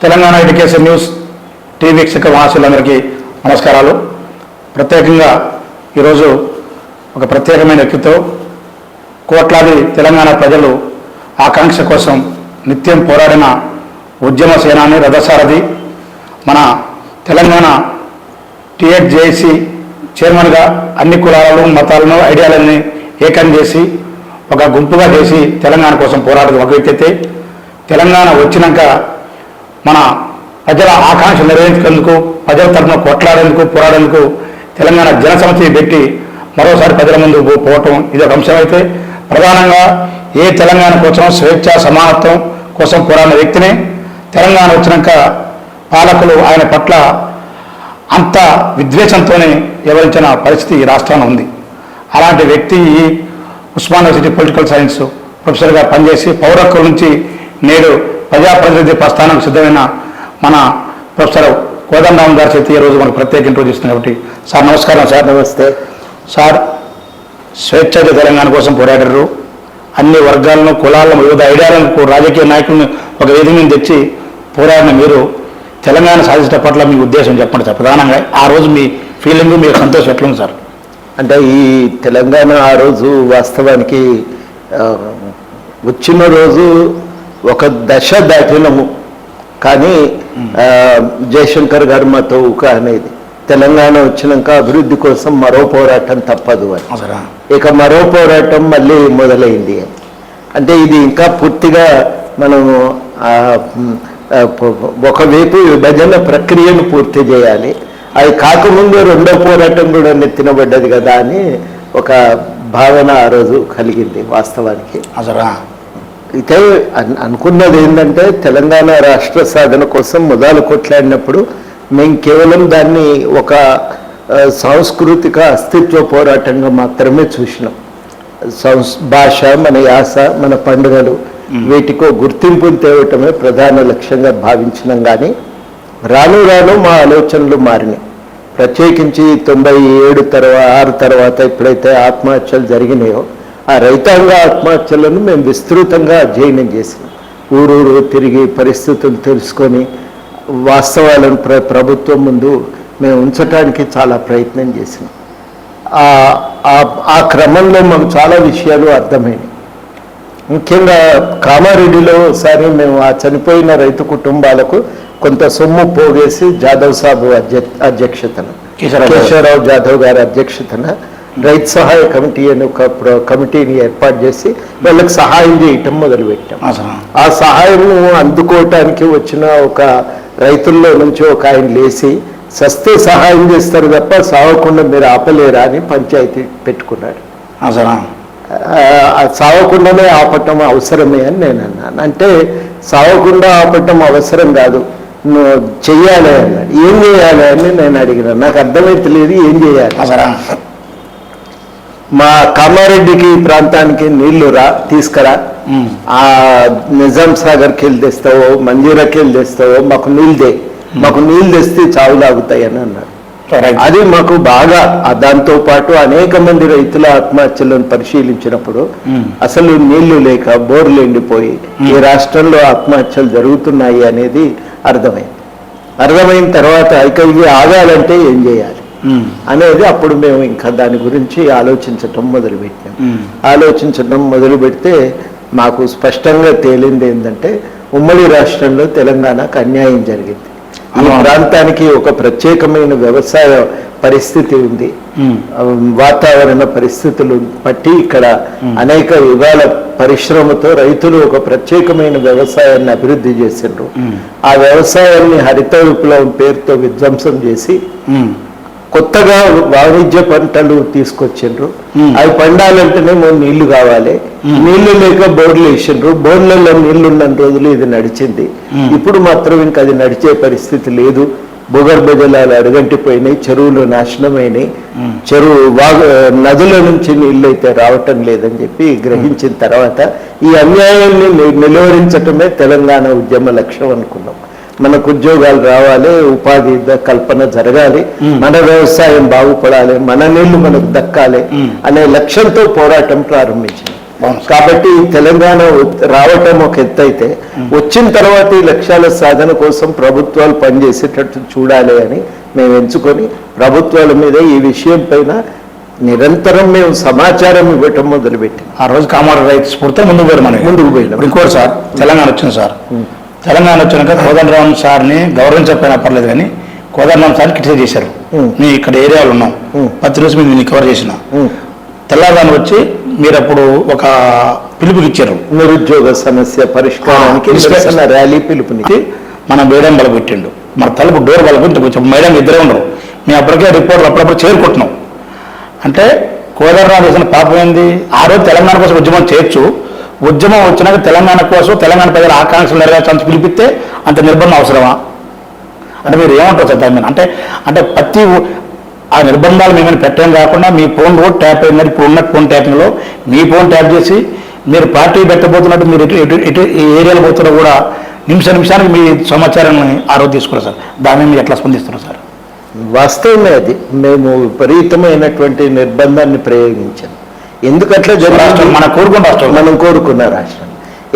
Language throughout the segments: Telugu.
తెలంగాణ ఎడ్యుకేషన్ న్యూస్ టీవీ వీక్షక మహాశులందరికీ నమస్కారాలు. ప్రత్యేకంగా ఈరోజు ఒక ప్రత్యేకమైన వ్యక్తితో కోట్లాది తెలంగాణ ప్రజలు ఆకాంక్ష కోసం నిత్యం పోరాడిన ఉద్యమ సేనాని రథసారథి మన తెలంగాణ టిఎడ్ జేఏసీ చైర్మన్గా అన్ని కులాలను మతాలను ఐడియాలని ఏకం చేసి ఒక గుంపుగా చేసి తెలంగాణ కోసం పోరాడదు ఒక వ్యక్తి అయితే తెలంగాణ వచ్చినాక మన ప్రజల ఆకాంక్ష నెరవేర్చేందుకు ప్రజల తరఫున కొట్లాడేందుకు పోరాడేందుకు తెలంగాణ జనసమితి పెట్టి మరోసారి ప్రజల ముందు పోవటం ఇది ఒక అంశం అయితే ప్రధానంగా ఏ తెలంగాణ కోసం స్వేచ్ఛ సమానత్వం కోసం పోరాడిన వ్యక్తిని తెలంగాణ వచ్చినాక పాలకులు ఆయన పట్ల అంత విద్వేషంతోనే వివరించిన పరిస్థితి ఈ రాష్ట్రంలో ఉంది. అలాంటి వ్యక్తి ఈ ఉస్మాన్ యూనివర్సిటీ పొలిటికల్ సైన్స్ ప్రొఫెసర్గా పనిచేసి పౌరక్కుల నుంచి నేడు ప్రజాప్రతినిధి ప్రస్థానానికి సిద్ధమైన మన ప్రొఫెసర్ కోదండరామ్ గారి చేతి ఈరోజు మనకు ప్రత్యేక ఇంటర్వ్యూ ఇస్తుంది కాబట్టి సార్ నమస్కారం సార్. నమస్తే. సార్ స్వేచ్ఛ తెలంగాణ కోసం పోరాడారు. అన్ని వర్గాలను కులాలను వివిధ ఐడియాలను రాజకీయ నాయకులను ఒక వేదిక మీద తెచ్చి పోరాడిన మీరు తెలంగాణ సాధించడం పట్ల మీ ఉద్దేశం చెప్పండి సార్. ప్రధానంగా ఆ రోజు మీ ఫీలింగ్ మీ సంతోషం ఎట్లుంది సార్? అంటే ఈ తెలంగాణ ఆ రోజు వాస్తవానికి వచ్చిన రోజు ఒక దశ దాటినము. కానీ జయశంకర్ గారు మాతో ఊక అనేది తెలంగాణ వచ్చినాక అభివృద్ధి కోసం మరో పోరాటం తప్పదు అని. ఇక మరో పోరాటం మళ్ళీ మొదలైంది. అంటే ఇది ఇంకా పూర్తిగా మనము ఒకవైపు విభజన ప్రక్రియను పూర్తి చేయాలి. అది కాకముందు రెండో పోరాటం కూడా నెత్తినబడ్డది కదా అని ఒక భావన ఆ రోజు కలిగింది వాస్తవానికి. సార్ అయితే అన్- అనుకున్నది ఏంటంటే తెలంగాణ రాష్ట్ర సాధన కోసం మొదలు కొట్లాడినప్పుడు మేము కేవలం దాన్ని ఒక సాంస్కృతిక అస్తిత్వ పోరాటంగా మాత్రమే చూసినాం. సంస్ భాష మన యాస మన పండుగలు వీటికో గుర్తింపును తేవటమే ప్రధాన లక్ష్యంగా భావించినాం కానీ రాను రాను మా ఆలోచనలు మారినాయి. ప్రత్యేకించి తొంభై ఏడు తర్వాత ఆరు తర్వాత ఎప్పుడైతే ఆత్మహత్యలు జరిగినాయో ఆ రైతాంగ ఆత్మహత్యలను మేము విస్తృతంగా అధ్యయనం చేసినాం ఊరూరు తిరిగి పరిస్థితులు తెలుసుకొని వాస్తవాలను ప్ర ప్రభుత్వం ముందు మేము ఉంచడానికి చాలా ప్రయత్నం చేసినాం ఆ- క్రమంలో మాకు చాలా విషయాలు అర్థమైనాయి ముఖ్యంగా కామారెడ్డిలో ఒకసారి మేము ఆ చనిపోయిన రైతు కుటుంబాలకు కొంత సొమ్ము పోగేసి జాదవ్ సాబు అధ్య- అధ్యక్షతన. కేశవరావు జాదవ్ గారి అధ్యక్షతన రైతు సహాయ కమిటీ అని ఒక కమిటీని ఏర్పాటు చేసి వాళ్ళకి సహాయం చేయటం మొదలుపెట్టాం. ఆ సహాయం అందుకోవటానికి వచ్చిన ఒక రైతుల్లో నుంచి ఒక ఆయన లేచి సస్తే సహాయం చేస్తారు తప్ప సావకుండా మీరు ఆపలేరా అని పంచాయతీ పెట్టుకున్నాడు. సావకుండానే ఆపటం అవసరమే అని నేను అన్నాను. అంటే సావకుండా ఆపటం అవసరం కాదు. చెయ్యాలి అన్నాడు. ఏం చేయాలి అని నేను అడిగిన. నాకు అర్థమైతలేదు ఏం చేయాలి. మా కామారెడ్డికి ప్రాంతానికి నీళ్ళు రా తీసుకురా. ఆ నిజాం సాగర్కి వెళ్ళి తెస్తావో మంజీరాకి వెళ్ళి తెస్తావో మాకు నీళ్ళు దే. మాకు నీళ్ళు తెస్తే చావులాగుతాయి అని అన్నాడు అది మాకు బాగా దాంతో పాటు అనేక మంది రైతుల ఆత్మహత్యలను పరిశీలించినప్పుడు అసలు నీళ్ళు లేక బోర్లు ఎండిపోయి ఈ రాష్ట్రంలో ఆత్మహత్యలు జరుగుతున్నాయి అనేది అర్థమైంది. అర్థమైన తర్వాత ఇక ఇవి ఆగాలంటే ఏం చేయాలి? అనేది అప్పుడు మేము ఇంకా దాని గురించి ఆలోచించటం మొదలుపెట్టాం. ఆలోచించడం మొదలు పెడితే మాకు స్పష్టంగా తేలింది ఏంటంటే ఉమ్మడి రాష్ట్రంలో తెలంగాణకు అన్యాయం జరిగింది. ఈ. ప్రాంతానికి ఒక ప్రత్యేకమైన వ్యవసాయ పరిస్థితి ఉంది. వాతావరణ పరిస్థితులు బట్టి ఇక్కడ అనేక యుగాల పరిశ్రమతో రైతులు ఒక ప్రత్యేకమైన వ్యవసాయాన్ని అభివృద్ధి చేసిండ్రు. ఆ వ్యవసాయాన్ని హరిత విప్లవం పేరుతో విధ్వంసం చేసి కొత్తగా వాణిజ్య పంటలు తీసుకొచ్చిండ్రు. అవి పండాలంటేనేమో నీళ్ళు కావాలి. నీళ్ళు లేక బోర్లు వేసిండ్రు. బోర్లలో నీళ్ళు ఉన్న రోజులు ఇది నడిచింది. ఇప్పుడు మాత్రం ఇంకా అది నడిచే పరిస్థితి లేదు. భూగర్భ జలాలు అడుగంటిపోయినాయి చెరువులు నాశనమైనాయి. చెరువు వాగు నదుల నుంచి నీళ్ళు అయితే రావటం లేదని చెప్పి గ్రహించిన తర్వాత ఈ అన్యాయాన్ని నిలువరించటమే తెలంగాణ ఉద్యమ లక్ష్యం అనుకున్నాం. మనకు ఉద్యోగాలు రావాలి ఉపాధి కల్పన జరగాలి మన వ్యవసాయం బాగుపడాలి మన నీళ్ళు మనకు దక్కాలి అనే లక్ష్యంతో పోరాటం ప్రారంభించింది. కాబట్టి తెలంగాణ రావటం ఒక ఎత్తు అయితే వచ్చిన తర్వాత ఈ లక్ష్యాల సాధన కోసం ప్రభుత్వాలు పనిచేసేటట్టు చూడాలి అని మేము ఎంచుకొని ప్రభుత్వాల మీద ఈ విషయం పైన నిరంతరం మేము సమాచారం ఇవ్వటం మొదలుపెట్టాం. ఆ రోజు కామారెడ్డి రైతు స్ఫూర్తి ముందుకు పోయారు మనం ముందుకు పోయినాం. ఇప్పుడు ఇంకోటి సార్ తెలంగాణ వచ్చింది సార్. తెలంగాణ వచ్చినాక కోదండరామ్ సార్ని గౌరవించకపోయినా పర్లేదు కానీ కోదండరామ్ సార్ని క్రిటిసైజ్ చేశారు. మేము ఇక్కడ ఏరియాలో ఉన్నాం ఉం. ప్రతి రోజు మేము కవర్ చేసిన. తెల్లవారు వచ్చి మీరు అప్పుడు ఒక పిలుపుకి ఇచ్చారు. నిరుద్యోగ సమస్య పరిష్కారానికి ర్యాలీ పిలుపుని ఇది మన మేడం బల పెట్టిండు మన తలుపు డోర్ బల పెట్టి కొంచెం మేడం ఇద్దరే ఉండరు మేము అప్పటికే రిపోర్ట్లు అప్పుడప్పుడు చేరుకుంటున్నాం. అంటే కోదండరాం చేసిన పాపం ఏంది? ఆ రోజు తెలంగాణ కోసం ఉద్యమం చేయొచ్చు. ఉద్యమం వచ్చినాక తెలంగాణ కోసం తెలంగాణ ప్రజల ఆకాంక్షలు నెరవేర్చాలని పిలిపిస్తే అంత నిర్బంధం అవసరమా? అంటే మీరు ఏమంటారు సార్ దాని మీద? అంటే అంటే ప్రతి ఆ నిర్బంధాలు మేమని పెట్టడం కాకుండా మీ ఫోన్ కూడా ట్యాప్ అయిందని ఇప్పుడు ఉన్న ఫోన్ ట్యాపింగ్లో మీ ఫోన్ ట్యాప్ చేసి మీరు పార్టీ పెట్టబోతున్నట్టు మీరు ఎటు ఎటు ఎటు ఏ ఏరియాలో పోతున్నా కూడా నిమిష నిమిషానికి మీ సమాచారాన్ని ఆరోగ్య తీసుకున్నారు సార్. దాని మీద మీరు ఎట్లా స్పందిస్తున్నారు సార్? వాస్తవమే అది. మేము విపరీతమైనటువంటి నిర్బంధాన్ని ప్రయోగించాం. ఎందుకట్లా జరిగింది? మన కోరుకున్న రాష్ట్రం. మనం కోరుకున్న రాష్ట్రం.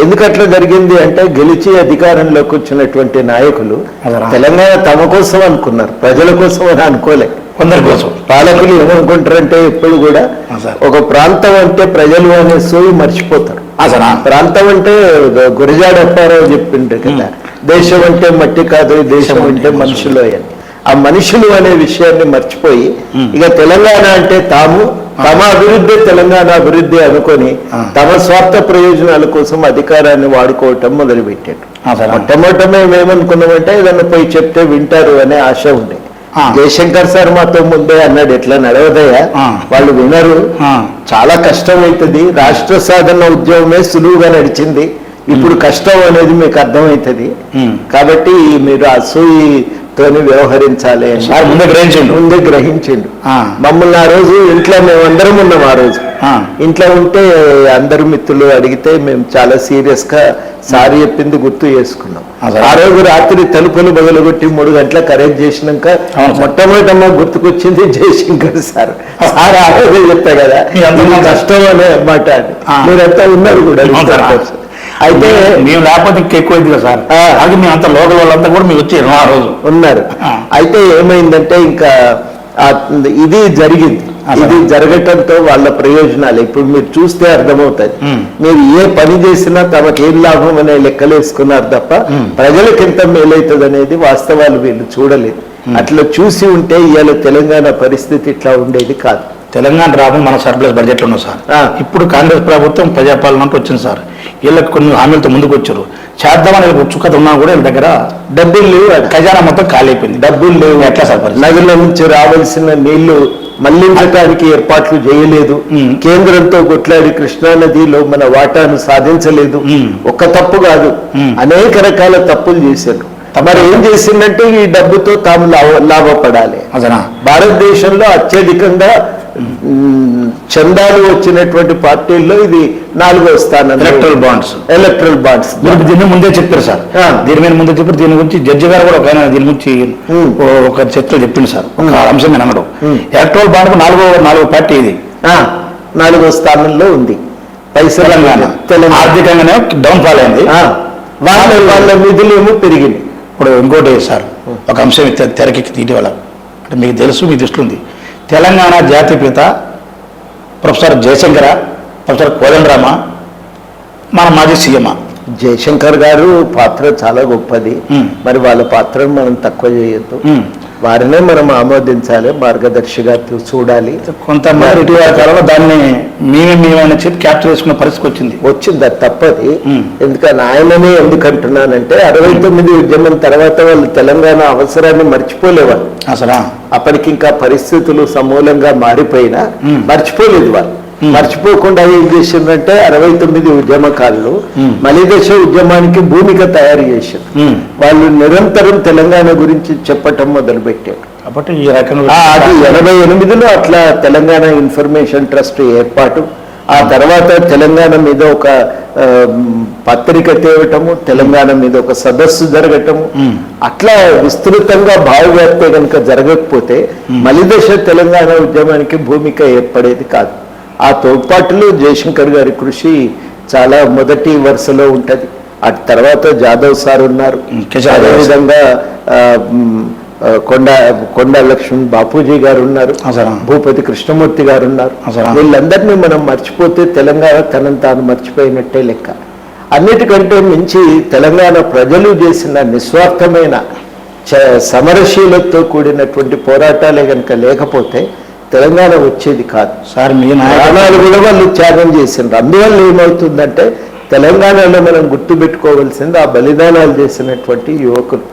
ఎందుకట్లా జరిగింది అంటే గెలిచి అధికారంలోకి వచ్చినటువంటి నాయకులు. తెలంగాణ తమ కోసం అనుకున్నారు ప్రజల కోసం అని అనుకోలే. కొందరి కోసం. పాలకులు ఏమనుకుంటారంటే ఎప్పుడు కూడా. ఒక ప్రాంతం అంటే ప్రజలు అనే సోయి మర్చిపోతారు. ఆ. ప్రాంతం అంటే గురజాడ అప్పారావు చెప్పిండ్రు కదా దేశం అంటే మట్టి కాదు దేశం అంటే మనుషులు అని. ఆ మనుషులు అనే విషయాన్ని మర్చిపోయి. ఇక తెలంగాణ అంటే తాము తమ అభివృద్ధి తెలంగాణ అభివృద్ధి అనుకొని. తమ స్వార్థ ప్రయోజనాల కోసం అధికారాన్ని వాడుకోవటం మొదలుపెట్టాడు. మొట్టమొదట మేము ఏమనుకున్నామంటే ఏదన్నా పోయి చెప్తే వింటారు అనే ఆశ ఉండే ఆ. జయశంకర్ సార్ మాతో ముందే అన్నాడు ఎట్లా నడవదయ్యా. వాళ్ళు వినరు. చాలా కష్టం అవుతుంది రాష్ట్ర సాధన ఉద్యమమే సులువుగా నడిచింది ఇప్పుడు కష్టం అనేది మీకు అర్థమవుతుంది. కాబట్టి మీరు అసూయితోని వ్యవహరించాలి అని. ముందే గ్రహించండు. ముందే గ్రహించిండు. ఆ. మమ్మల్ని ఆ రోజు ఇంట్లో మేము అందరం ఉన్నాం ఆ రోజు. ఆ. ఇంట్లో ఉంటే అందరు మిత్రులు అడిగితే మేము చాలా సీరియస్గా సారీ చెప్పింది గుర్తు చేసుకున్నాం. ఆ, రోజు రాత్రి తలుపులు బదులుగొట్టి మూడు గంటలకు అరేంజ్ చేసినాక. మొట్టమొదటమ్మ గుర్తుకొచ్చింది జయశంకర్ సార్. సార్ ఆ రోజే చెప్పా కదా కష్టం అనే మాట. మీరంతా ఉన్నారు కూడా. అయితే మేము లేకపోతే ఎక్కువ అయింది కదా సార్ ఆ. అది మీ అంత లోకల్ వాళ్ళంతా కూడా మేము వచ్చారు ఆ రోజు ఉన్నారు. అయితే ఏమైందంటే ఇంకా ఇది జరిగింది ఇది. జరగటంతో వాళ్ళ ప్రయోజనాలు ఇప్పుడు మీరు చూస్తే అర్థమవుతుంది మ్మ్. మీరు ఏ పని చేసినా తమకు ఏం లాభం అనే లెక్కలు వేసుకున్నారు తప్ప మ్మ్. ప్రజలకు ఎంత మేలవుతుంది అనేది వాస్తవాలు వీళ్ళు చూడలేదు అట్లా చూసి ఉంటే ఇవాళ తెలంగాణ పరిస్థితి ఇట్లా ఉండేది కాదు తెలంగాణ రాబోయే మన సర్ప్లస్ బడ్జెట్ ఉన్నాం సార్. ఇప్పుడు కాంగ్రెస్ ప్రభుత్వం ప్రజాపాలన అంటూ వచ్చింది సార్ వీళ్ళకి కొన్ని హామీలతో ముందుకు వచ్చారు చేద్దామని ఉత్సుకత ఉన్నా కూడా వీళ్ళ దగ్గర డబ్బులు లేవు. ఖజానా మొత్తం ఖాళీ అయిపోయింది డబ్బులు లేవు ఎట్లా సార్? నదుల నుంచి రావాల్సిన నీళ్ళు మళ్ళించడానికి ఏర్పాట్లు చేయలేదు. కేంద్రంతో కొట్లాడి కృష్ణా నదిలో మన వాటాను సాధించలేదు. ఒక్క తప్పు కాదు. అనేక రకాల తప్పులు చేశారు మరి ఏం చేసిందంటే ఈ డబ్బుతో తాము లాభ- లాభపడాలి అదనా భారతదేశంలో అత్యధికంగా చందాలు వచ్చినటువంటి పార్టీల్లో ఇది నాలుగో స్థానం ఎలక్ట్రల్ బాండ్స్ ఎలక్ట్రల్ బాండ్స్ దీన్ని ముందే చెప్పారు సార్. దీని మీద ముందే చెప్పారు. దీని గురించి జడ్జి గారు కూడా ఒక దీని గురించి ఒక చర్చలో చెప్పింది సార్. అంశం నేను అనడం. ఎలక్ట్రల్ బాండ్ నాలుగో నాలుగో పార్టీ ఇది నాలుగో స్థానంలో ఉంది. తెలంగాణ. తెలంగాణ. ఆర్థికంగానే డౌన్ ఫాల్ అయింది వాళ్ళ వాళ్ళ నిధులేమో పెరిగింది. ఇప్పుడు ఇంకోటి సార్ ఒక అంశం తెరకెక్కి ఇటీవల అంటే మీకు తెలుసు మీ దృష్టిలో ఉంది. తెలంగాణ జాతిపిత ప్రొఫెసర్ జయశంకర ప్రొఫెసర్ కోదండరామ మన మాజీ సీఎం. జయశంకర్ గారు పాత్ర చాలా గొప్పది. మరి వాళ్ళ పాత్రను మనం తక్కువ చేయొద్దు. వారినే మనం ఆమోదించాలి మార్గదర్శిగా చూడాలి కొంతమంది ఇటీవల కాలంలో దాన్ని మేమే మేమని చెప్పి క్యాప్చర్ చేసుకున్న పరిస్థితి వచ్చింది వచ్చింది అది తప్పది. ఎందుకని ఆయననే ఎందుకు అంటున్నానంటే అరవై తొమ్మిది ఉద్యమం తర్వాత వాళ్ళు తెలంగాణ అవసరాన్ని మర్చిపోలేవాళ్ళు అసలు అప్పటికి ఇంకా పరిస్థితులు సమూలంగా మారిపోయినా. మర్చిపోలేదు వాళ్ళు. మర్చిపోకుండా ఏం చేసిందంటే అరవై తొమ్మిది ఉద్యమకారులు ఉమ్. మలిదశ ఉద్యమానికి భూమిక తయారు చేశారు ఉమ్. వాళ్ళు నిరంతరం తెలంగాణ గురించి చెప్పటం మొదలుపెట్టారు. కాబట్టి ఈ రకంగా అది ఎనభై ఎనిమిదిలో అట్లా తెలంగాణ ఇన్ఫర్మేషన్ ట్రస్ట్ ఏర్పాటు. ఆ తర్వాత తెలంగాణ మీద ఒక పత్రిక తేవటము తెలంగాణ మీద ఒక సదస్సు జరగటము. అట్లా విస్తృతంగా భావవ్యాప్తి కనుక జరగకపోతే మలిదశ తెలంగాణ ఉద్యమానికి భూమిక ఏర్పడేది కాదు. ఆ తోడ్పాటులో జయశంకర్ గారి కృషి చాలా మొదటి వరుసలో ఉంటది అటు తర్వాత జాదవ్ సార్ ఉన్నారు. అదేవిధంగా ఆ, ఆ, కొండ కొండ లక్ష్మణ్ బాపూజీ గారు ఉన్నారు ఆ. భూపతి కృష్ణమూర్తి గారు ఉన్నారు ఆ. వీళ్ళందరినీ మనం మర్చిపోతే తెలంగాణ తనను తాను మర్చిపోయినట్టే లెక్క అన్నిటికంటే మించి తెలంగాణ ప్రజలు చేసిన నిస్వార్థమైన సమరశీలతో కూడినటువంటి పోరాటాలే కనుక లేకపోతే తెలంగాణ వచ్చేది కాదు. సార్ మీ కూడా వాళ్ళు త్యాగం చేసిండ్రు. అందువల్ల ఏమవుతుందంటే తెలంగాణలో మనం గుర్తుపెట్టుకోవాల్సింది ఆ బలిదానాలు చేసినటువంటి యువకులు.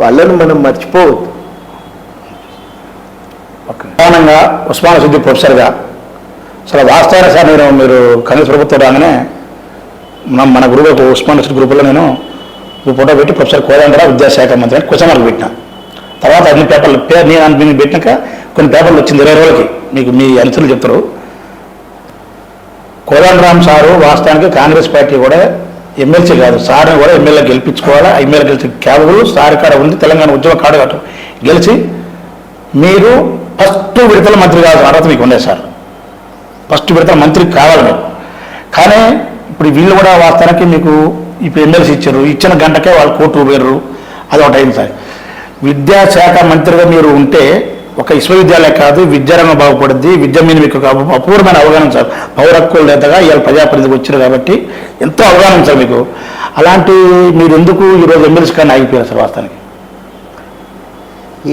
వాళ్ళను మనం మర్చిపోవద్దు. ప్రధానంగా ఉస్మాన్ సిద్ధి ప్రొఫెసర్గా అసలు వాస్తవానికి సార్ నేను మీరు కాంగ్రెస్ ప్రభుత్వం రాగానే మన మన గ్రూప్ ఉస్మాన్ సిద్ధి గ్రూపులో నేను ఫోటో పెట్టి ప్రొఫెసర్ కోదండరావు విద్యాశాఖ మంత్రి అని క్వశ్చన్ మార్క్ పెట్టిన. తర్వాత అన్ని పేపర్లు పేరు నేను పెట్టినాక కొన్ని పేపర్లు వచ్చింది ఇరవై రోజులకి మీకు మీ అనుచరులు చెప్తారు. కోదండరామ్ సారు వాస్తవానికి కాంగ్రెస్ పార్టీ కూడా ఎమ్మెల్సీ కాదు. సార్ని కూడా ఎమ్మెల్యే గెలిపించుకోవాలా? ఎమ్మెల్యే గెలిచి కేవలం సార్ కాడ ఉంది. తెలంగాణ ఉద్యమ కాడ కాదు. గెలిచి మీరు ఫస్ట్ విడతల మంత్రి కావాల్సిన అర్హత మీకు ఉండే సార్. ఫస్ట్ విడతల మంత్రి కావాలి మీరు. కానీ ఇప్పుడు వీళ్ళు కూడా వాస్తవానికి మీకు ఇప్పుడు ఎమ్మెల్సీ ఇచ్చారు. ఇచ్చిన గంటకే వాళ్ళు కోర్టు పోయారు అది ఒకటి అయింది సార్. విద్యాశాఖ మంత్రిగా మీరు ఉంటే ఒక విశ్వవిద్యాలయం కాదు విద్యారంగం బాగుపడుద్ది విద్య మీద మీకు అపూర్వమైన అవగాహన సార్ పౌర హక్కుల నేతగా ఇవాళ ప్రజాప్రతినిధికి వచ్చారు కాబట్టి ఎంతో అవగాహన సార్ మీకు. అలాంటి మీరు ఎందుకు ఈరోజు ఎమ్మెల్సీ కానీ ఆగిపోయారు సార్ వాస్తవానికి?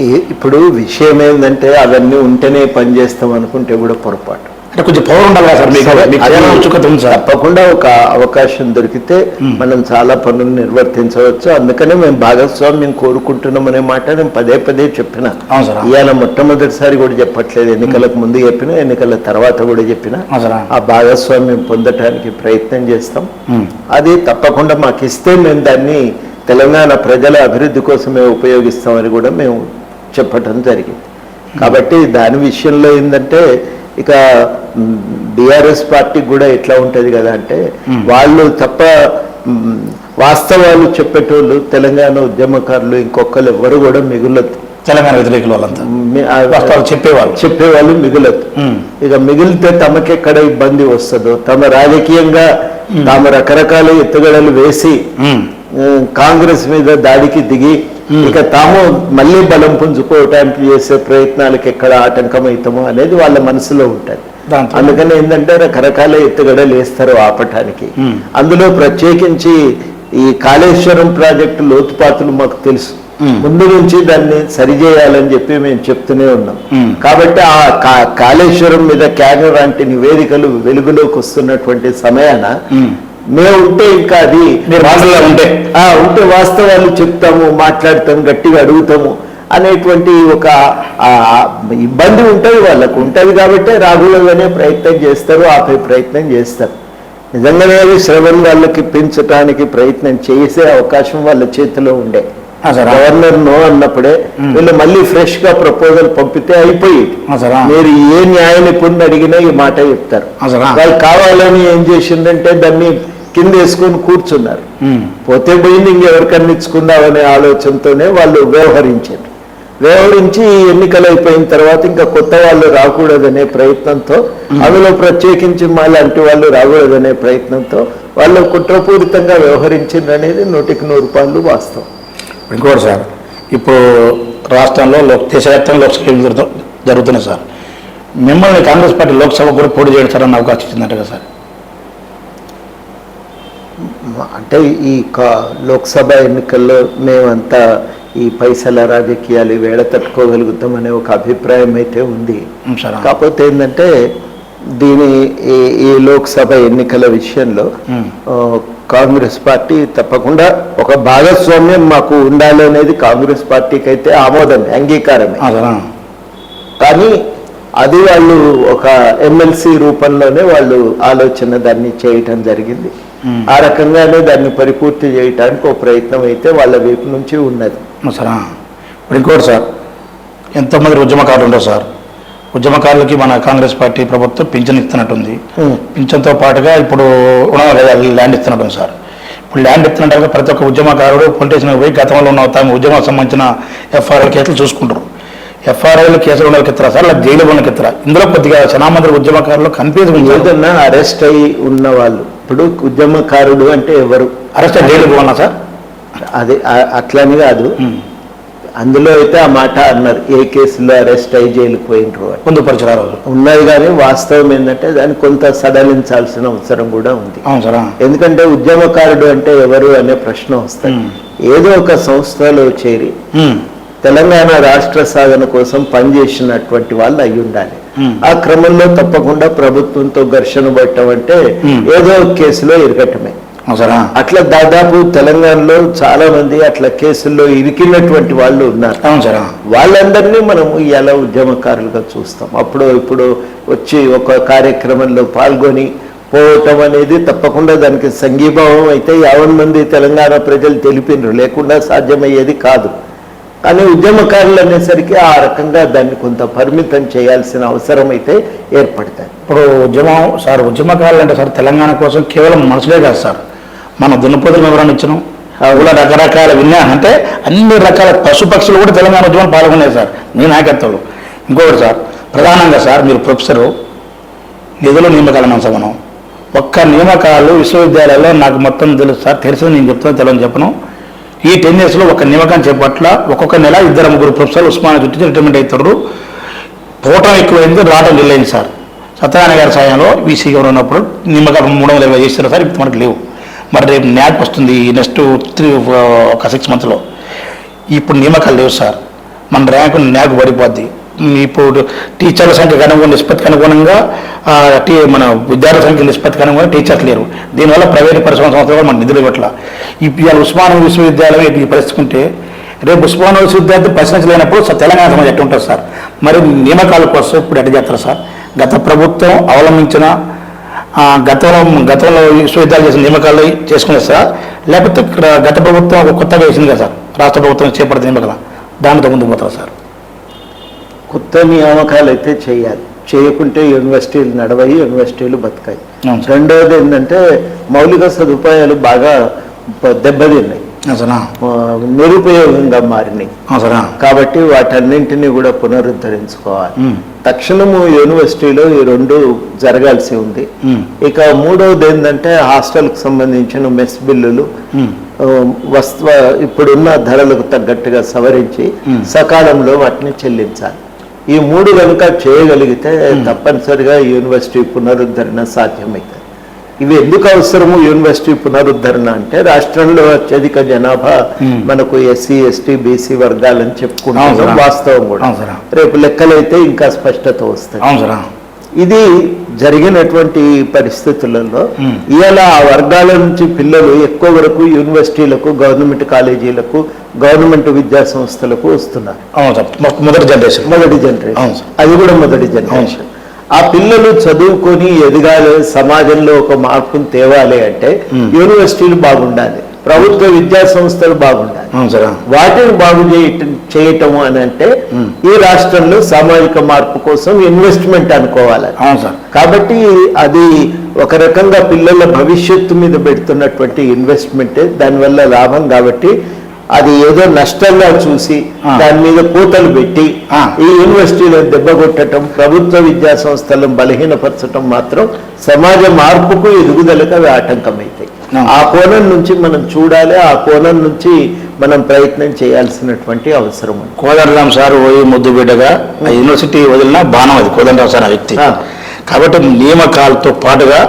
ఈ- ఇప్పుడు విషయం ఏంటంటే అవన్నీ ఉంటేనే పని చేస్తాం అనుకుంటే కూడా పొరపాటు. అంటే కొంచెం పవర్ ఉండాలి కదా సార్ మీకు ఉత్సుకత ఉంది సార్. తప్పకుండా ఒక అవకాశం దొరికితే మనం చాలా పనులు నిర్వర్తించవచ్చు. అందుకనే మేము భాగస్వామ్యం కోరుకుంటున్నాం అనే మాట నేను పదే పదే చెప్పిన. ఇవాళ మొట్టమొదటిసారి కూడా చెప్పట్లేదు. ఎన్నికలకు ముందు చెప్పిన ఎన్నికల తర్వాత కూడా చెప్పిన. ఆ భాగస్వామ్యం పొందటానికి ప్రయత్నం చేస్తాం. అది తప్పకుండా మాకు ఇస్తే మేము దాన్ని తెలంగాణ ప్రజల అభివృద్ధి కోసమే ఉపయోగిస్తామని కూడా మేము చెప్పటం జరిగింది. కాబట్టి దాని విషయంలో ఏంటంటే ఇక బీఆర్ఎస్ పార్టీకి కూడా ఎట్లా ఉంటుంది కదా అంటే వాళ్ళు తప్ప వాస్తవాలు చెప్పేటోళ్ళు తెలంగాణ ఉద్యమకారులు ఇంకొకరు ఎవరు కూడా మిగులదు. తెలంగాణ వ్యతిరేకులు వాళ్ళంతా. చెప్పేవాళ్ళు. చెప్పేవాళ్ళు మిగులదు. ఇక మిగిలితే తమకెక్కడ ఇబ్బంది వస్తుందో తమ రాజకీయంగా తాము రకరకాల ఎత్తుగడలు వేసి కాంగ్రెస్ మీద దాడికి దిగి ఇక తాము మళ్ళీ బలం పుంజుకోవటానికి చేసే ప్రయత్నాలకు ఎక్కడ ఆటంకం అవుతామో అనేది వాళ్ళ మనసులో ఉంటుంది అందుకని ఏంటంటే రకరకాల ఎత్తుగడలు వేస్తారు ఆపటానికి ఉమ్. అందులో ప్రత్యేకించి ఈ కాళేశ్వరం ప్రాజెక్టు లోతుపాతులు మాకు తెలుసు ఉమ్. ముందు నుంచి దాన్ని సరిచేయాలని చెప్పి మేము చెప్తూనే ఉన్నాం. కాబట్టి ఆ కాళేశ్వరం మీద క్యానర్ లాంటి నివేదికలు వెలుగులోకి వస్తున్నటువంటి సమయాన. మేము ఉంటే ఇంకా అది ఉంటే. ఆ, ఉంటే వాస్తవాలు చెప్తాము మాట్లాడతాము గట్టిగా అడుగుతాము అనేటువంటి ఒక ఆ, ఇబ్బంది ఉంటుంది వాళ్ళకు. ఉంటుంది కాబట్టి రాఘులగానే ప్రయత్నం చేస్తారు ఆపే ప్రయత్నం చేస్తారు. నిజంగానే శ్రవణ్ వాళ్ళకి పెంచడానికి ప్రయత్నం చేసే అవకాశం వాళ్ళ చేతిలో ఉండే. గవర్నర్ నో అన్నప్పుడే వీళ్ళు మళ్ళీ ఫ్రెష్గా ప్రపోజల్ పంపితే అయిపోయేది సార్. మీరు ఏ న్యాయ నిపుణుని అడిగినా ఈ మాట చెప్తారు. వాళ్ళు కావాలని ఏం చేసిందంటే దాన్ని కింద వేసుకొని కూర్చున్నారు. పోతే పోయింది ఇంకెవరికన్నా ఇచ్చుకుందామనే ఆలోచనతోనే వాళ్ళు వ్యవహరించారు. వ్యవహరించి ఎన్నికలు అయిపోయిన తర్వాత ఇంకా కొత్త వాళ్ళు రాకూడదనే ప్రయత్నంతో అందులో ప్రత్యేకించి మా లాంటి వాళ్ళు రాకూడదనే ప్రయత్నంతో వాళ్ళు కుట్రపూరితంగా వ్యవహరించింది అనేది నూటికి నూరు రూపాయలు వాస్తవం. ఇంకోటి సార్ ఇప్పుడు రాష్ట్రంలో లోక్ దేశవ్యాప్తంగా లోక్సభ జరుగుతున్నాయి సార్. మిమ్మల్ని కాంగ్రెస్ పార్టీ లోక్సభ కూడా పోటీ చేయడానికి అవకాశం ఇచ్చిందంట కదా సార్. అంటే ఈ లోక్సభ ఎన్నికల్లో మేమంతా ఈ పైసల రాజకీయాలు వేడ తట్టుకోగలుగుతాం అనే ఒక అభిప్రాయం అయితే ఉంది. కాకపోతే ఏంటంటే దీని ఈ లోక్సభ ఎన్నికల విషయంలో కాంగ్రెస్ పార్టీ తప్పకుండా ఒక భాగస్వామ్యం మాకు ఉండాలి అనేది కాంగ్రెస్ పార్టీకి అయితే ఆమోదమే అంగీకారమే. కానీ అది వాళ్ళు ఒక ఎమ్మెల్సీ రూపంలోనే వాళ్ళు ఆలోచన దాన్ని చేయటం జరిగింది. ఆ రకంగానే దాన్ని పరిపూర్తి చేయటానికి ఒక ప్రయత్నం అయితే వాళ్ళ వైపు నుంచి ఉన్నది. సార్ ఇప్పుడు ఇంకోటి సార్. ఎంతోమంది ఉద్యమకారులు ఉండరు సార్. ఉద్యమకారులకి మన కాంగ్రెస్ పార్టీ ప్రభుత్వం పింఛన్ ఇస్తున్నట్టుంది. పింఛన్తో పాటుగా ఇప్పుడు ల్యాండ్ ఇస్తున్నట్టుంది సార్. ఇప్పుడు ల్యాండ్ ఇస్తున్నట్టుగా ప్రతి ఒక్క ఉద్యమకారుడు పొలిటీషియన్ పోయి గతంలో ఉన్న తమ ఉద్యమం సంబంధించిన ఎఫ్ఐఆర్ కేసులు చూసుకుంటారు. ఎఫ్ఆర్ఐలు కేసులు ఉన్న వాళ్ళకి సార్? జైలు ఉన్న వాళ్ళకి ఇందులో కొద్దిగా చాలా మంది ఉద్యమకారులు కన్ఫ్యూజ్ ఏదన్నా అరెస్ట్ అయి ఉన్న వాళ్ళు ఇప్పుడు ఉద్యమకారుడు అంటే ఎవరు? అరెస్ట్ జైలు పోవాలా సార్? అది అట్లని కాదు. అందులో అయితే ఆ మాట అన్నారు ఏ కేసులో అరెస్ట్ అయ్యి జైలుకు పోయినరు పొందుపరిచారు రోజు? ఉన్నది కానీ వాస్తవం ఏంటంటే దాన్ని కొంత సడలించాల్సిన అవసరం కూడా ఉంది. ఎందుకంటే ఉద్యమకారుడు అంటే ఎవరు అనే ప్రశ్న వస్తుంది మ్మ్. ఏదో ఒక సంస్థలో చేరి ఉమ్, తెలంగాణ రాష్ట్ర సాధన కోసం పనిచేసినటువంటి వాళ్ళు అయి ఉండాలి. ఆ క్రమంలో తప్పకుండా ప్రభుత్వంతో ఘర్షణ పడటం అంటే మ్మ్. ఏదో కేసులో ఇరగటమే. అట్లా దాదాపు తెలంగాణలో చాలా మంది అట్లా కేసుల్లో ఇరికినటువంటి వాళ్ళు ఉన్నారు. వాళ్ళందరినీ మనం ఇలా ఉద్యమకారులుగా చూస్తాం. అప్పుడు ఇప్పుడు వచ్చి ఒక కార్యక్రమంలో పాల్గొని పోవటం అనేది తప్పకుండా దానికి సంఘీభావం అయితే యావన్ మంది తెలంగాణ ప్రజలు తెలిపినరు. లేకుండా సాధ్యమయ్యేది కాదు. కానీ ఉద్యమకారులు అనేసరికి ఆ రకంగా దాన్ని కొంత పరిమితం చేయాల్సిన అవసరం అయితే ఏర్పడతాయి. ఇప్పుడు ఉద్యమం సార్ ఉద్యమకారులు అంటే సార్ తెలంగాణ కోసం కేవలం మనసులే కాదు సార్. మన దున్నపోతులు వివరణ ఇచ్చినాం కూడా రకరకాల విన్నా అంటే అన్ని రకాల పశుపక్షులు కూడా తెలంగాణ ఉద్యమం పాల్గొన్నాయి సార్. మీ నాయకత్వంలో. ఇంకొకటి సార్ ప్రధానంగా సార్ మీరు ప్రొఫెసరు నిధులు నియామకాల మనం ఒక్క నియామకాలు విశ్వవిద్యాలయాల్లో నాకు మొత్తం తెలుసు సార్ తెలిసింది నేను చెప్తాను తెలియని చెప్పను. ఈ టెన్ ఇయర్స్లో ఒక నియామకం చేపట్ల ఒక్కొక్క నెల ఇద్దరు ముగ్గురు ప్రొఫెసర్లు ఉస్మానియా చుట్టూ రిటైర్మెంట్ అవుతారు పోవటం ఎక్కువైంది రావటం వెళ్ళైంది సార్. సత్యనారాయణ గారి సాయంలో వీసీ ఉన్నప్పుడు నిమ్మకం మూడు వందల ఇరవై చేస్తారు సార్ ఇప్పుడు మనకు లేవు. మరి రేపు న్యాక్ వస్తుంది నెక్స్ట్ త్రీ ఒక సిక్స్ మంత్లో ఇప్పుడు నిమ్మకాలు లేవు సార్. మన ర్యాంకు న్యాక్ పడిపోద్ది. ఇప్పుడు టీచర్ల సంఖ్యకు అనుగుణ నిష్పత్తికి అనుగుణంగా టీ మన విద్యార్థుల సంఖ్య నిష్పత్తికి అనుగుణంగా టీచర్స్ లేరు. దీనివల్ల ప్రైవేట్ పరిశ్రమ సంస్థలు మన నిధులు ఇవ్వట్ల. ఇప్పుడు ఉస్మానియా విశ్వవిద్యాలయం ఈ పరిస్థితి ఉంటే రేపు ఉస్మానియా విశ్వవిద్యాలయం ప్రశ్నించలేనప్పుడు తెలంగాణ సమాజం ఎట్టు ఉంటుంది సార్? మరి నియామకాల కోసం ఇప్పుడు ఎట్ట చేస్తారు సార్? గత ప్రభుత్వం అవలంబించిన గతంలో గతంలో విశ్వవిద్యాలయం చేసిన నియామకాలు చేసుకునే సార్. లేకపోతే ఇక్కడ గత ప్రభుత్వం ఒక కొత్తగా వేసింది కదా సార్? రాష్ట్ర ప్రభుత్వం చేపడుతుంది నియామకాలు. దానితో ముందుకు పోతారు సార్? కొత్త నియామకాలు అయితే చేయాలి. చేయకుంటే యూనివర్సిటీలు నడవయి యూనివర్సిటీలు బతకాయి. రెండవది ఏంటంటే మౌలిక సదుపాయాలు బాగా దెబ్బతిన్నాయి. నిరుపయోగంగా మారినాయి. కాబట్టి వాటన్నింటినీ కూడా పునరుద్ధరించుకోవాలి. తక్షణము యూనివర్సిటీలో ఈ రెండు జరగాల్సి ఉంది. ఇక మూడవది ఏంటంటే హాస్టల్కి సంబంధించిన మెస్ బిల్లులు వస్తు ఇప్పుడున్న ధరలకు తగ్గట్టుగా సవరించి. సకాలంలో వాటిని చెల్లించాలి. ఈ మూడు కనుక చేయగలిగితే తప్పనిసరిగా యూనివర్సిటీ పునరుద్ధరణ సాధ్యమవుతుంది ఇవి ఎందుకు అవసరము యూనివర్సిటీ పునరుద్ధరణ అంటే రాష్ట్రంలో అత్యధిక జనాభా మ్మ్. మనకు ఎస్సీ ఎస్టీ బీసీ వర్గాలని చెప్పుకుంటున్నాం. వాస్తవం కూడా. రేపు లెక్కలైతే ఇంకా స్పష్టత వస్తుంది ఇది జరిగినటువంటి పరిస్థితులలో. ఇవాళ ఆ వర్గాల నుంచి పిల్లలు ఎక్కువ వరకు యూనివర్సిటీలకు గవర్నమెంట్ కాలేజీలకు గవర్నమెంట్ విద్యా సంస్థలకు వస్తున్నారు మొదటి జనరేషన్ మొదటి జనరేషన్. అది కూడా మొదటి జనరేషన్ ఆ పిల్లలు చదువుకొని ఎదగాలి సమాజంలో ఒక మార్పును తేవాలి అంటే. యూనివర్సిటీలు బాగుండాలి ప్రభుత్వ విద్యా సంస్థలు బాగుండాలి. వాటిని బాగు చేయటం అని అంటే. ఈ రాష్ట్రంలో సామాజిక మార్పు కోసం ఇన్వెస్ట్మెంట్ అనుకోవాలి. అవును సార్. కాబట్టి అది ఒక రకంగా పిల్లల భవిష్యత్తు మీద పెడుతున్నటువంటి ఇన్వెస్ట్మెంటే దానివల్ల లాభం కాబట్టి అది ఏదో నష్టంగా చూసి. దాని మీద కూతలు పెట్టి. ఈ యూనివర్సిటీలను దెబ్బకొట్టడం ప్రభుత్వ విద్యా సంస్థలను బలహీనపరచడం మాత్రం సమాజ మార్పుకు ఎదుగుదలకు అవి ఆటంకమవుతాయి ఆ. ఆ కోణం నుంచి మనం చూడాలి ఆ కోణం నుంచి మనం ప్రయత్నం చేయాల్సినటువంటి అవసరం ఉంది కోదండరాం సార్ పోయి ముద్దు బిడ్డగా యూనివర్సిటీ వదిలిన బాణం అది కోదండరాం సార్ ఆ వ్యక్తి. కాబట్టి నియామకాలతో పాటుగా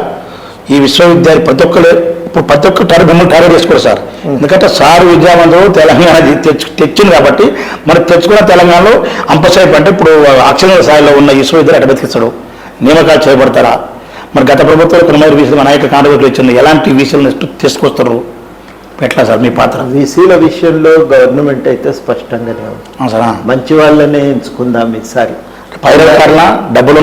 ఈ విశ్వవిద్యాలయం ప్రతి ఒక్కరు ఇప్పుడు ప్రతి ఒక్క మిమ్మల్ని టార్గెట్ చేసుకోరు సార్. ఎందుకంటే సార్ విద్యావంతులు తెలంగాణ తెచ్చు తెచ్చింది కాబట్టి మరి తెచ్చుకున్న తెలంగాణలో అంపసైపు అంటే ఇప్పుడు అక్షర స్థాయిలో ఉన్న విశ్వవిద్యాలయం ఎట్ట బతికిస్తాడు? నియామకాలు చేయబడతారా మరి గత ప్రభుత్వం కొన్ని విషయాలు అనేక కాంట్రవర్ట్లు ఇచ్చింది. ఎలాంటి విషయాలు తీసుకొస్తారు? ఎట్లా సార్ మీ పాత్ర? వీసీల విషయంలో గవర్నమెంట్ అయితే స్పష్టంగానే ఉంది. అవును సార్? మంచి వాళ్ళనే ఎంచుకుందాం ఈసారి. డబ్బులు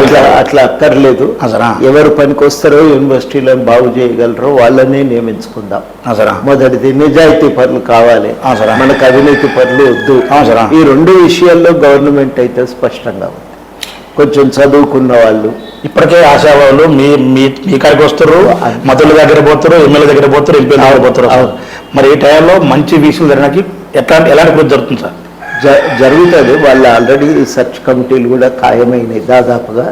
అట్లా అట్లా అక్కర్లేదు. సరా ఎవరు పనికొస్తారో యూనివర్సిటీలను బాగు చేయగలరో వాళ్ళనే నియమించుకుందాం. మొదటిది నిజాయితీ పనులు కావాలి. మనకు అవినీతి పనులు వద్దు. ఈ రెండు విషయాల్లో గవర్నమెంట్ అయితే స్పష్టంగా ఉంది. కొంచెం చదువుకున్న వాళ్ళు. ఇప్పటికే ఆశావాళ్ళు మీ మీ మీ కాడికి వస్తారు మతుల దగ్గర పోతారు ఎమ్మెల్యే దగ్గర పోతారు ఎంపీల దగ్గర పోతారు. మరి ఈ టైంలో మంచి వీసులు జరగడానికి ఎట్లాంటి ఎలాంటి కృషి జరుగుతుంది సార్? జ- జరుగుతుంది. వాళ్ళు ఆల్రెడీ సెర్చ్ కమిటీలు కూడా ఖాయమైనాయి దాదాపుగా.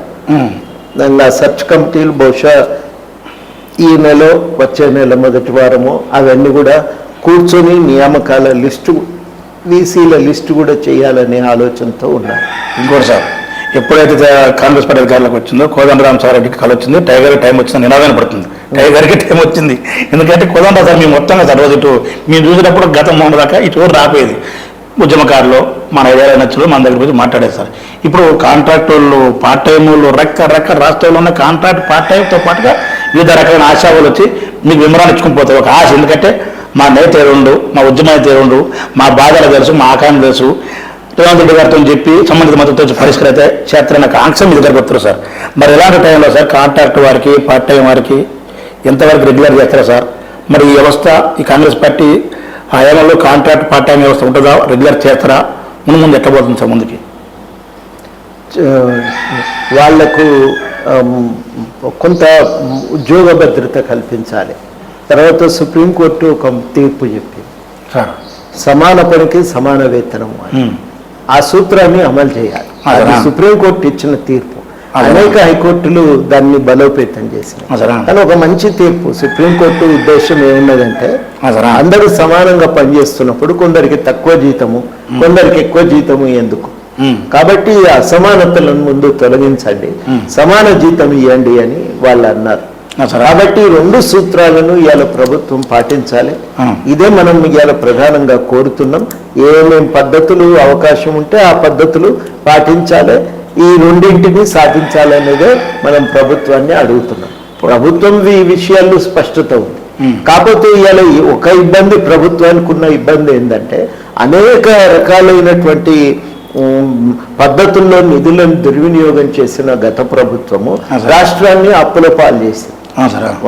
ఆ సెర్చ్ కమిటీలు బహుశా ఈ నెల వచ్చే నెల మొదటి వారము అవన్నీ కూడా కూర్చొని నియామకాల లిస్టు వీసీల లిస్టు కూడా చేయాలనే ఆలోచనతో ఉన్నారు ఇంకోటి సార్ ఎప్పుడైతే కాంగ్రెస్ పార్టీ అధికారులకు వచ్చిందో కోదండరామ్ సార్ రెడ్డికి కళ వచ్చింది. టైగర్ టైం వచ్చింది నినాదం పడుతుంది. టైగర్కి టైం వచ్చింది. ఎందుకంటే కోదండ సార్ మేము మొత్తంగా సార్ రోజు ఇటు మేము చూసినప్పుడు గతం మొన్న దాకా ఇటు రాపోయేది ఉద్యమకారులు మన ఏదైనా నచ్చులు మన దగ్గర వచ్చి మాట్లాడేది సార్. ఇప్పుడు కాంట్రాక్ట్ వాళ్ళు పార్ట్ టైం వాళ్ళు రెక్క రాష్ట్రాల్లో ఉన్న కాంట్రాక్ట్ పార్ట్ టైంతో పాటుగా వివిధ రకాలైన ఆశావాళ్ళు వచ్చి మీకు విమరాలు ఇచ్చుకుని ఒక ఆశ ఎందుకంటే మా నేత ఏరుండు మా ఉద్యమం నేత ఏరుండు మా బాధలు తెలుసు మా ఆకాంక్ష తెలుసు. రేవంత్ రెడ్డి గారితో చెప్పి సంబంధిత మద్దతు పరిష్కరితే చేస్తారన్న ఆంక్ష మీ దగ్గరకు వస్తారు సార్. మరి ఇలాంటి టైంలో సార్ కాంట్రాక్ట్ వారికి పార్ట్ టైం వారికి ఎంతవరకు రెగ్యులర్ చేస్తారా సార్? మరి ఈ వ్యవస్థ ఈ కాంగ్రెస్ పార్టీ హయాంలో కాంట్రాక్ట్ పార్ట్ టైం వ్యవస్థ ఉంటుందా? రెగ్యులర్ చేస్తారా? ముందు ముందు ఎట్లా పోతుంది సార్ ముందుకి? వాళ్ళకు కొంత ఉద్యోగ భద్రత కల్పించాలి. తర్వాత సుప్రీంకోర్టు ఒక తీర్పు చెప్పింది. సమాన పనికి సమాన వేతనం. ఆ సూత్రాన్ని అమలు చేయాలి. అది? సుప్రీంకోర్టు ఇచ్చిన తీర్పు? అనేక హైకోర్టులు దాన్ని బలోపేతం అసలు కానీ ఒక మంచి తీర్పు సుప్రీంకోర్టు ఉద్దేశం ఏమున్నదంటే అందరూ సమానంగా పనిచేస్తున్నప్పుడు కొందరికి తక్కువ జీతము కొందరికి ఎక్కువ జీతము ఎందుకు. కాబట్టి అసమానతలను ముందు తొలగించండి. సమాన జీతం ఇవ్వండి అని వాళ్ళు అన్నారు. కాబట్టి రెండు సూత్రాలను ఇవాళ ప్రభుత్వం పాటించాలి. ఇదే మనం ఇవాళ ప్రధానంగా కోరుతున్నాం. ఏమేం పద్ధతులు అవకాశం ఉంటే ఆ పద్ధతులు పాటించాలి. ఈ రెండింటిని సాధించాలనేదే మనం ప్రభుత్వాన్ని అడుగుతున్నాం. ప్రభుత్వం ఈ విషయాల్లో స్పష్టత ఉంది. కాకపోతే ఇవాళ ఒక ఇబ్బంది ప్రభుత్వానికి ఉన్న ఇబ్బంది ఏంటంటే అనేక రకాలైనటువంటి పద్ధతుల్లో నిధులను దుర్వినియోగం చేసిన గత ప్రభుత్వము. రాష్ట్రాన్ని అప్పుల పాలు చేసింది.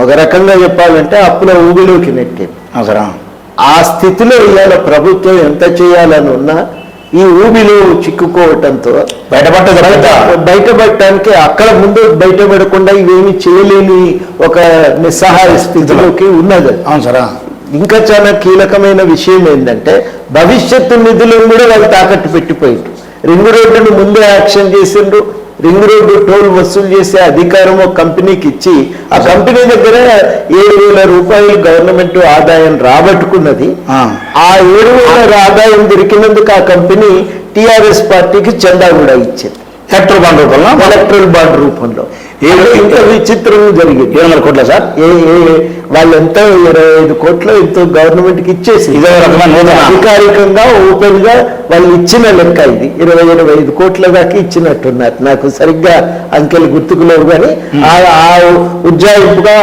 ఒక రకంగా చెప్పాలంటే అప్పుల ఊబిలోకి నెట్టింది. ఆ స్థితిలో ఇవాళ ప్రభుత్వం ఎంత చేయాలని ఉన్నా ఈ ఊబిలో చిక్కుకోవటంతో బయటపడ్డ బయటపడటానికి అక్కడ ముందు బయటపడకుండా ఇవేమి చేయలేని ఒక నిస్సహాయ స్థితిలోకి ఉన్నది. అవును సారా. ఇంకా చాలా కీలకమైన విషయం ఏంటంటే భవిష్యత్తు నిధులను కూడా వాళ్ళు తాకట్టు పెట్టిపోయిండ్రు. రింగ్ రోడ్డును ముందే యాక్షన్ చేసిండ్రు. రింగ్ రోడ్డు టోల్ వసూలు చేసే అధికారం ఒక కంపెనీకి ఇచ్చి ఆ కంపెనీ దగ్గర ఏడు వేల రూపాయలు గవర్నమెంట్ ఆదాయం రాబట్టుకున్నది ఆ. ఆ ఏడు వేల ఆదాయం దొరికినందుకు ఆ కంపెనీ టిఆర్ఎస్ పార్టీకి చందా కూడా ఇచ్చింది హెక్టర్ బాండ్ రూపంలో? ఎలక్ట్రల్ బాండ్ రూపంలో. ఏదో ఇంత విచిత్రం జరిగింది. ఏడు వందల కోట్ల సార్? ఏ ఏ వాళ్ళు ఎంత ఇరవై ఐదు కోట్లు ఎంతో గవర్నమెంట్కి ఇచ్చేసి ఇదే రకమైన నూతన అధికారికంగా ఓపెన్గా వాళ్ళు ఇచ్చిన లెక్క ఇది. ఇరవై ఇరవై ఐదు కోట్ల దాకా ఇచ్చినట్టున్నారు. నాకు సరిగ్గా అంకెలు గుర్తుకులేవు కానీ ఆ ఉజ్జాయింపుగా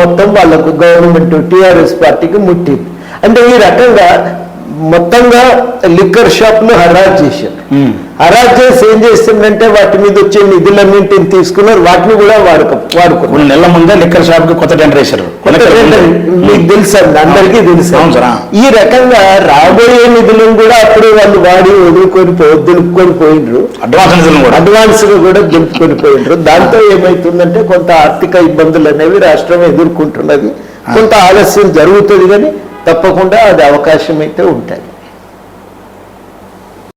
మొత్తం వాళ్ళకు గవర్నమెంట్ టిఆర్ఎస్ పార్టీకి ముట్టింది. అంటే ఈ రకంగా మొత్తంగా లిక్కర్ షాప్లు హరాజ్ చేశారు. హరాజ్ చేసి ఏం చేస్తుందంటే వాటి మీద వచ్చే నిధులన్నింటిని తీసుకున్నారు వాటిని కూడా వాడుక వాడుకున్నారు. కొన్ని నెలల ముందే లిక్కర్ షాప్కి కొత్త టెండర్ వేశారు. కొత్త టెండర్ మీకు తెలుసు అండి అందరికీ తెలుసు. ఈ రకంగా రాబోయే నిధులను కూడా అప్పుడు వాళ్ళు వాడి వదులుకొని పో దులుపుకొని పోయినరు. అడ్వాన్స్ అడ్వాన్స్ కూడా. దులుపుకొని పోయినరు. దాంతో ఏమైతుందంటే కొంత ఆర్థిక ఇబ్బందులు అనేవి రాష్ట్రం ఎదుర్కొంటున్నది. కొంత ఆలస్యం జరుగుతుంది కానీ తప్పకుండా అది అవకాశం అయితే ఉంటాయి.